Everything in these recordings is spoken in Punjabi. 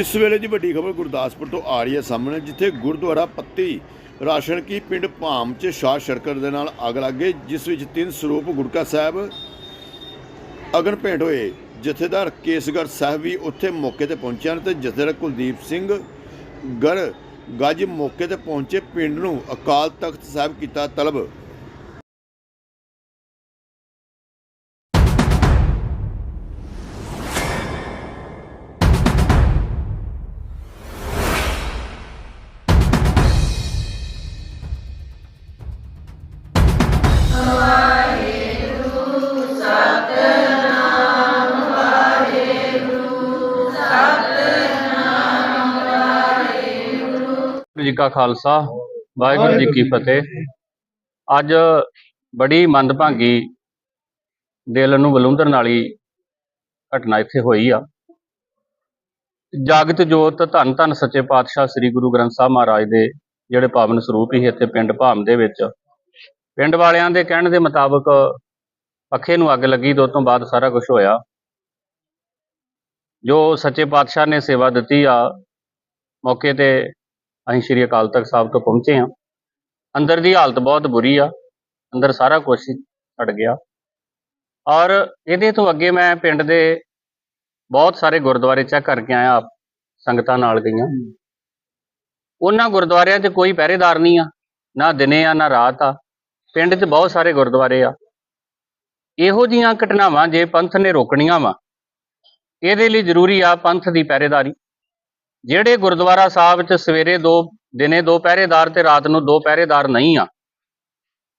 ਇਸ ਵੇਲੇ ਦੀ ਵੱਡੀ ਖਬਰ ਗੁਰਦਾਸਪੁਰ ਤੋਂ ਆ ਰਹੀ ਹੈ ਸਾਹਮਣੇ, ਜਿੱਥੇ ਗੁਰਦੁਆਰਾ ਪੱਤੀ ਰਾਸ਼ਨ ਕੀ ਪਿੰਡ ਭਾਮ 'ਚ ਸ਼ਾਹ ਸ਼ਰਕਰ ਦੇ ਨਾਲ ਅੱਗ ਲੱਗ ਗਈ, ਜਿਸ ਵਿੱਚ ਤਿੰਨ ਸਰੂਪ ਗੁਰਕਾ ਸਾਹਿਬ ਅਗਨ ਭੇਟ ਹੋਏ। ਜਥੇਦਾਰ ਕੇਸਗੜ੍ਹ ਸਾਹਿਬ ਵੀ ਉੱਥੇ ਮੌਕੇ ਤੇ ਪਹੁੰਚਿਆ ਹਨ ਤੇ ਜਥੇਦਾਰ ਕੁਲਦੀਪ ਸਿੰਘ ਗਰ ਗੱਜ ਮੌਕੇ ਤੇ ਪਹੁੰਚੇ। ਪਿੰਡ ਨੂੰ ਅਕਾਲ ਤਖਤ ਸਾਹਿਬ ਕੀਤਾ ਤਲਬ। ਜੀ ਕਾ ਖਾਲਸਾ, ਵਾਹਿਗੁਰੂ ਜੀ ਕੀ ਫਤਿਹ। ਅੱਜ ਬੜੀ ਮੰਦਭਾਗੀ ਦਿਲ ਨੂੰ ਬਲੁੰਦਰਨ ਵਾਲੀ ਘਟਨਾ ਇੱਥੇ ਹੋਈ ਆ। ਜਾਗਤ ਜੋਤ ਧੰਨ ਧੰਨ ਸੱਚੇ ਪਾਤਸ਼ਾਹ ਸ੍ਰੀ ਗੁਰੂ ਗ੍ਰੰਥ ਸਾਹਿਬ ਮਹਾਰਾਜ ਦੇ ਜਿਹੜੇ ਪਾਵਨ ਸਰੂਪ ਹੀ ਇੱਥੇ ਪਿੰਡ ਭਾਮ ਦੇ ਵਿੱਚ। ਪਿੰਡ ਵਾਲਿਆਂ ਦੇ ਕਹਿਣ ਦੇ ਮੁਤਾਬਕ ਪੱਖੇ ਨੂੰ ਅੱਗ ਲੱਗੀ ਤੇ ਉਸ ਤੋਂ ਬਾਅਦ ਸਾਰਾ ਕੁਝ ਹੋਇਆ। ਜੋ ਸੱਚੇ ਪਾਤਸ਼ਾਹ ਨੇ ਸੇਵਾ ਦਿੱਤੀ ਆ, ਮੌਕੇ ਤੇ ਅਸੀਂ ਸ਼੍ਰੀ ਅਕਾਲ ਤਖਤ ਸਾਹਿਬ ਤੋਂ ਪਹੁੰਚੇ ਹਾਂ। ਅੰਦਰ ਦੀ ਹਾਲਤ ਬਹੁਤ ਬੁਰੀ ਆ। ਅੰਦਰ ਸਾਰਾ ਕੁਝ ਛੱਡ ਗਿਆ। ਔਰ ਇਹਦੇ ਤੋਂ ਅੱਗੇ ਮੈਂ ਪਿੰਡ ਦੇ ਬਹੁਤ ਸਾਰੇ ਗੁਰਦੁਆਰੇ ਚੈੱਕ ਕਰਕੇ ਆਇਆ ਆਪ ਸੰਗਤਾਂ ਨਾਲ ਗਈਆਂ। ਉਹਨਾਂ ਗੁਰਦੁਆਰਿਆਂ 'ਚ ਕੋਈ ਪਹਿਰੇਦਾਰ ਨਹੀਂ ਆ। ਨਾ ਦਿਨੇ ਆ ਨਾ ਰਾਤ ਆ। ਪਿੰਡ 'ਚ ਬਹੁਤ ਸਾਰੇ ਗੁਰਦੁਆਰੇ ਆ। ਇਹੋ ਜੀਆਂ ਘਟਨਾਵਾਂ ਜੇ ਪੰਥ ਨੇ ਰੋਕਣੀਆਂ ਵਾ ਇਹਦੇ ਲਈ ਜ਼ਰੂਰੀ ਆ ਪੰਥ ਦੀ ਪਹਿਰੇਦਾਰੀ। ਜਿਹੜੇ ਗੁਰਦੁਆਰਾ ਸਾਹਿਬ 'ਚ ਸਵੇਰੇ ਦੋ, ਦਿਨੇ ਦੋ ਪਹਿਰੇਦਾਰ ਤੇ ਰਾਤ ਨੂੰ ਦੋ ਪਹਿਰੇਦਾਰ ਨਹੀਂ ਆ,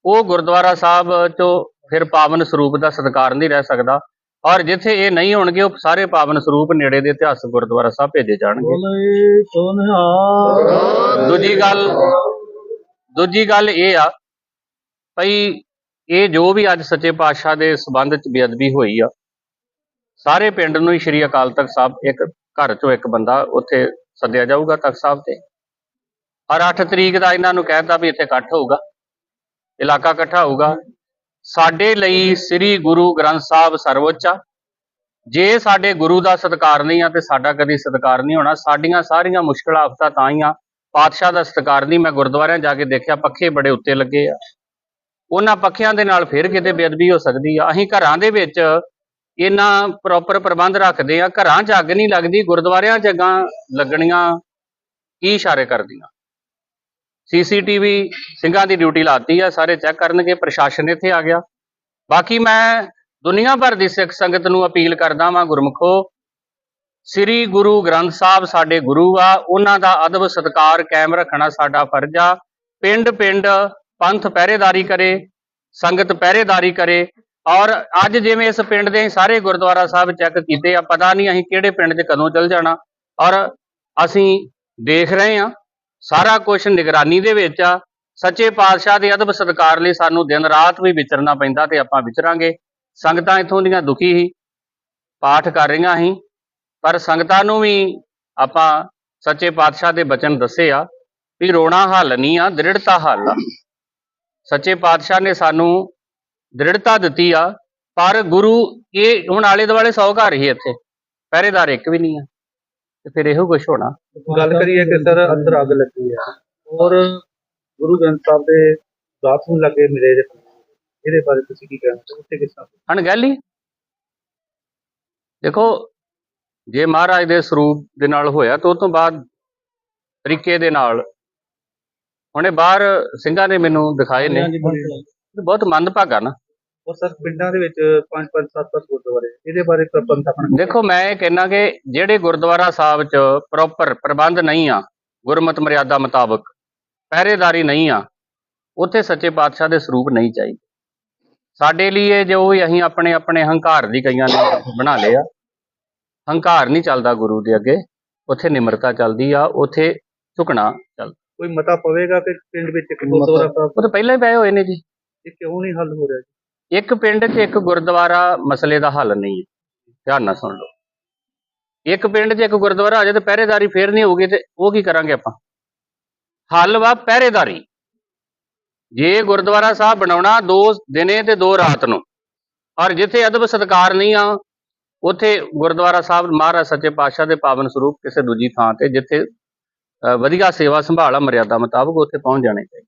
ਉਹ ਗੁਰਦੁਆਰਾ ਸਾਹਿਬ 'ਚੋਂ ਫਿਰ ਪਾਵਨ ਸਰੂਪ ਦਾ ਸਤਿਕਾਰ ਨਹੀਂ ਰਹਿ ਸਕਦਾ। ਔਰ ਜਿੱਥੇ ਇਹ ਨਹੀਂ ਹੋਣਗੇ, ਉਹ ਸਾਰੇ ਪਾਵਨ ਸਰੂਪ ਨੇੜੇ ਦੇ ਇਤਿਹਾਸਕ ਗੁਰਦੁਆਰਾ ਸਾਹਿਬ ਭੇਜੇ ਜਾਣਗੇ। ਦੂਜੀ ਗੱਲ ਦੂਜੀ ਗੱਲ ਇਹ ਆ, ਭਈ ਇਹ ਜੋ ਵੀ ਅੱਜ ਸੱਚੇ ਪਾਤਸ਼ਾਹ ਦੇ ਸਬੰਧ 'ਚ ਬੇਅਦਬੀ ਹੋਈ ਆ, ਸਾਰੇ ਪਿੰਡ ਨੂੰ ਹੀ ਸ਼੍ਰੀ ਅਕਾਲ ਤਖਤ ਸਾਹਿਬ ਇੱਕ ਘਰ ਚੋਂ ਇੱਕ ਬੰਦਾ ਉੱਥੇ ਸੱਦਿਆ ਜਾਊਗਾ ਤਖਤ ਸਾਹਿਬ ਤੇ। ਔਰ 8 ਤਰੀਕ ਦਾ ਇਹਨਾਂ ਨੂੰ ਕਹਿਤਾ ਵੀ ਇੱਥੇ ਇਕੱਠ ਹੋਊਗਾ। ਇਲਾਕਾ ਇਕੱਠਾ ਹੋਊਗਾ। ਸਾਡੇ ਲਈ ਸ੍ਰੀ ਗੁਰੂ ਗ੍ਰੰਥ ਸਾਹਿਬ ਸਰਵਉੱਚ ਆ। ਜੇ ਸਾਡੇ ਗੁਰੂ ਦਾ ਸਤਿਕਾਰ ਨਹੀਂ ਆ ਤੇ ਸਾਡਾ ਕਦੀ ਸਤਿਕਾਰ ਨਹੀਂ ਹੋਣਾ। ਸਾਡੀਆਂ ਸਾਰੀਆਂ ਮੁਸ਼ਕਲਾਂ ਆਫਤਾਂ ਤਾਂ ਹੀ ਆ। ਪਾਤਸ਼ਾਹ ਦਾ ਸਤਿਕਾਰ ਨਹੀਂ। ਮੈਂ ਗੁਰਦੁਆਰਿਆਂ ਜਾ ਕੇ ਦੇਖਿਆ, ਪੱਖੇ ਬੜੇ ਉੱਤੇ ਲੱਗੇ ਆ। ਉਹਨਾਂ ਪੱਖਿਆਂ ਦੇ ਨਾਲ ਫਿਰ ਕਿਤੇ ਬੇਅਦਬੀ ਹੋ ਸਕਦੀ ਆ। ਅਸੀਂ ਘਰਾਂ ਦੇ ਵਿੱਚ ਇਹਨਾਂ ਪ੍ਰੋਪਰ ਪ੍ਰਬੰਧ ਰੱਖਦੇ ਆ, ਘਰਾਂ 'ਚ ਅੱਗ ਨਹੀਂ ਲੱਗਦੀ, ਗੁਰਦੁਆਰਿਆਂ 'ਚ ਅੱਗਾਂ ਲੱਗਣੀਆਂ ਕੀ ਇਸ਼ਾਰੇ ਕਰਦੀਆਂ? ਸੀਸੀਟੀਵੀ ਸਿੰਘਾਂ ਦੀ ਡਿਊਟੀ ਲਾਤੀ ਆ, ਸਾਰੇ ਚੈੱਕ ਕਰਨਗੇ, ਪ੍ਰਸ਼ਾਸਨ ਇੱਥੇ ਆ ਗਿਆ। ਬਾਕੀ ਮੈਂ ਦੁਨੀਆ ਭਰ ਦੀ ਸਿੱਖ ਸੰਗਤ ਨੂੰ ਅਪੀਲ ਕਰਦਾ ਵਾਂ, ਗੁਰਮਖੋ, ਸ੍ਰੀ ਗੁਰੂ ਗ੍ਰੰਥ ਸਾਹਿਬ ਸਾਡੇ ਗੁਰੂ ਆ, ਉਹਨਾਂ ਦਾ ਅਦਬ ਸਤਕਾਰ ਕਾਇਮ ਰੱਖਣਾ ਸਾਡਾ ਫਰਜ਼ ਆ। ਪਿੰਡ ਪਿੰਡ ਪੰਥ ਪਹਿਰੇਦਾਰੀ ਕਰੇ, ਸੰਗਤ ਪਹਿਰੇਦਾਰੀ ਕਰੇ ਔਰ ਅੱਜ ਜਿਵੇਂ ਇਸ ਪਿੰਡ ਦੇ ਸਾਰੇ ਗੁਰਦੁਆਰਾ ਸਾਹਿਬ ਚੈੱਕ ਕੀਤੇ ਆ, ਪਤਾ ਨਹੀਂ ਅਸੀਂ ਕਿਹੜੇ ਪਿੰਡ 'ਚ ਕਦੋਂ ਚੱਲ ਜਾਣਾ। ਔਰ ਅਸੀਂ ਦੇਖ ਰਹੇ ਆ ਸਾਰਾ ਕੁਝ ਨਿਗਰਾਨੀ ਦੇ ਵਿੱਚ ਆ। ਸੱਚੇ ਪਾਤਸ਼ਾਹ ਦੇ ਅਦਬ ਸਤਕਾਰ ਲਈ ਸਾਨੂੰ ਦਿਨ ਰਾਤ ਵੀ ਵਿਚਰਨਾ ਪੈਂਦਾ ਤੇ ਆਪਾਂ ਵਿਚਰਾਂਗੇ। ਸੰਗਤਾਂ ਇਥੋਂ ਦੀਆਂ ਦੁਖੀ ਸੀ ਪਾਠ ਕਰ ਰਹੀਆਂ ਸੀ ਪਰ ਸੰਗਤਾਂ ਨੂੰ ਵੀ ਆਪਾਂ ਸੱਚੇ ਪਾਤਸ਼ਾਹ ਦੇ ਬਚਨ ਦੱਸੇ ਆ ਵੀ ਰੋਣਾ ਹੱਲ ਨਹੀਂ ਆ, ਦ੍ਰਿੜਤਾ ਹੱਲ ਆ। ਸੱਚੇ ਪਾਤਸ਼ਾਹ ਨੇ ਸਾਨੂੰ ਦ੍ਰਿੜਤਾ ਦਿੱਤੀ ਆ ਪਰ ਗੁਰੂ ਇਹ ਹੁਣ ਆਲੇ ਦੁਆਲੇ 100 ਘਰ ਹੀ ਇੱਥੇ ਪਹਿਰੇਦਾਰ ਇੱਕ ਵੀ ਨਹੀਂ ਆ ਤੇ ਫਿਰ ਇਹੋ ਕੁਝ ਹੋਣਾ। ਗੱਲ ਕਰੀਏ ਕਿ ਸਰ ਅੰਦਰ ਅੱਗ ਲੱਗੀ ਹੈ ਔਰ ਗੁਰੂ ਗ੍ਰੰਥ ਸਾਹਿਬ ਦੇ ਬਾਥਰੂਮ ਲੱਗੇ ਮਿਲੇ ਦੇ ਇਹਦੇ ਬਾਰੇ ਤੁਸੀਂ ਕੀ ਕਹਿਣਾ ਚਾਹੁੰਦੇ ਉੱਥੇ ਕਿਸ ਤਰ੍ਹਾਂ ਅਣਗਹਿਲੀ? ਦੇਖੋ ਜੇ ਮਹਾਰਾਜ ਦੇ ਸਰੂਪ ਦੇ ਨਾਲ ਹੋਇਆ ਤਾਂ ਉਸ ਤੋਂ ਬਾਅਦ ਤਰੀਕੇ ਦੇ ਨਾਲ। ਹੁਣੇ ਬਾਹਰ ਸਿੰਘਾਂ ਨੇ ਮੈਨੂੰ ਦਿਖਾਏ ਨੇ। ਬਹੁਤ ਮੰਦਭਾਗਾ ਨਾ। ਔਰ ਸਰ ਪਿੰਡਾਂ ਦੇ ਵਿੱਚ ਪੰਜ ਪੰਜ ਸੱਤ ਸੱਤ ਗੁਰਦੁਆਰੇ ਇਹਦੇ ਬਾਰੇ ਪ੍ਰਬੰਧ ਆਪਣਾ ਦੇਖੋ ਮੈਂ ਇਹ ਕਹਿਣਾ ਕਿ ਜਿਹੜੇ ਗੁਰਦੁਆਰਾ ਸਾਹਿਬ 'ਚ ਪ੍ਰੋਪਰ ਪ੍ਰਬੰਧ ਨਹੀਂ ਆ ਗੁਰਮਤ ਮਰਿਆਦਾ ਮੁਤਾਬਕ ਪਹਿਰੇਦਾਰੀ ਨਹੀਂ ਆ ਉੱਥੇ ਸੱਚੇ ਪਾਤਸ਼ਾਹ ਦੇ ਸਰੂਪ ਨਹੀਂ ਚਾਹੀਦੇ। ਸਾਡੇ ਲਈ ਇਹ ਜੋ ਅਸੀਂ ਆਪਣੇ ਆਪਣੇ ਹੰਕਾਰ ਦੀ ਕਈਆਂ ਨੇ ਬਣਾ ਲਿਆ ਹੰਕਾਰ ਨਹੀਂ ਚੱਲਦਾ ਗੁਰੂ ਦੇ ਅੱਗੇ ਉੱਥੇ ਨਿਮਰਤਾ ਚੱਲਦੀ ਆ ਉੱਥੇ ਝੁਕਣਾ ਚੱਲਦਾ। ਕੋਈ ਮਤਾ ਪਵੇਗਾ ਕਿ ਪਿੰਡ ਵਿੱਚ ਇੱਕ ਗੁਰਦੁਆਰਾ ਸਾਹਿਬ? ਉਹ ਤਾਂ ਪਹਿਲਾਂ ਹੀ ਪਏ ਹੋਏ ਨੇ ਜੀ। ਇਹ ਕਿਉਂ ਨਹੀਂ ਹੱਲ ਹੋ ਰਿਹਾ ਜੀ? ਇੱਕ ਪਿੰਡ 'ਚ ਇੱਕ ਗੁਰਦੁਆਰਾ ਮਸਲੇ ਦਾ ਹੱਲ ਨਹੀਂ ਹੈ। ਧਿਆਨ ਨਾਲ ਸੁਣ ਲਓ। ਇੱਕ ਪਿੰਡ 'ਚ ਇੱਕ ਗੁਰਦੁਆਰਾ ਆ ਜਾਏ ਤੇ ਪਹਿਰੇਦਾਰੀ ਫੇਰ ਨਹੀਂ ਹੋਊਗੀ ਤੇ ਉਹ ਕੀ ਕਰਾਂਗੇ ਆਪਾਂ? ਹੱਲ ਵਾ ਪਹਿਰੇਦਾਰੀ। ਜੇ ਗੁਰਦੁਆਰਾ ਸਾਹਿਬ ਬਣਾਉਣਾ ਦੋ ਦਿਨੇ ਤੇ ਦੋ ਰਾਤ ਨੂੰ, ਔਰ ਜਿੱਥੇ ਅਦਬ ਸਤਕਾਰ ਨਹੀਂ ਆ, ਉੱਥੇ ਗੁਰਦੁਆਰਾ ਸਾਹਿਬ ਮਹਾਰਾਜ ਸੱਚੇ ਪਾਤਸ਼ਾਹ ਦੇ ਪਾਵਨ ਸਰੂਪ ਕਿਸੇ ਦੂਜੀ ਥਾਂ ਤੇ ਜਿੱਥੇ ਵਧੀਆ ਸੇਵਾ ਸੰਭਾਲ ਆ, ਮਰਿਆਦਾ ਮੁਤਾਬਕ ਉੱਥੇ ਪਹੁੰਚ ਜਾਣੇ ਚਾਹੀਦੇ।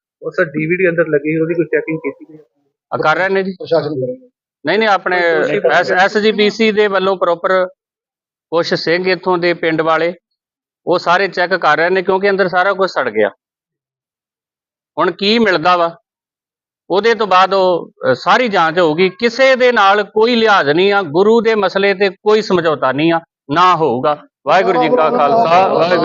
ਉਹ ਸਰ ਡੀਵੀਡੀ ਅੰਦਰ ਲੱਗੀ ਉਹਦੀ ਕੋਈ ਚੈਕਿੰਗ ਕੀਤੀ ਗਈ? ਆ ਕਰ ਰਹੇ ਨੇ ਜੀ? ਪ੍ਰਸ਼ਾਸਨ ਕਰੇਗਾ ਨਹੀਂ ਨਹੀਂ ਆਪਣੇ ਐਸਜੀਪੀਸੀ ਦੇ ਵੱਲੋਂ ਪ੍ਰੋਪਰ ਕੁਝ ਸਿੰਘ ਇੱਥੋਂ ਦੇ ਪਿੰਡ ਵਾਲੇ ਉਹ ਸਾਰੇ ਚੈੱਕ ਕਰ ਰਹੇ ਨੇ ਕਿਉਂਕਿ ਅੰਦਰ ਸਾਰਾ ਕੁਝ ਸੜ ਗਿਆ। ਹੁਣ ਕੀ ਮਿਲਦਾ ਵਾ? ਉਹਦੇ ਤੋਂ ਬਾਅਦ ਉਹ ਅ, ਸਾਰੀ ਜਾਂਚ ਹੋਊਗੀ। ਕਿਸੇ ਦੇ ਨਾਲ ਕੋਈ ਲਿਹਾਜ਼ ਨਹੀਂ ਆ ਗੁਰੂ ਦੇ ਮਸਲੇ ਤੇ ਕੋਈ ਸਮਝੌਤਾ ਨਹੀਂ ਆ ਨਾ ਹੋਊਗਾ। ਵਾਹਿਗੁਰੂ ਜੀ ਕਾ ਖਾਲਸਾ। ਵਾਹਿਗੁਰੂ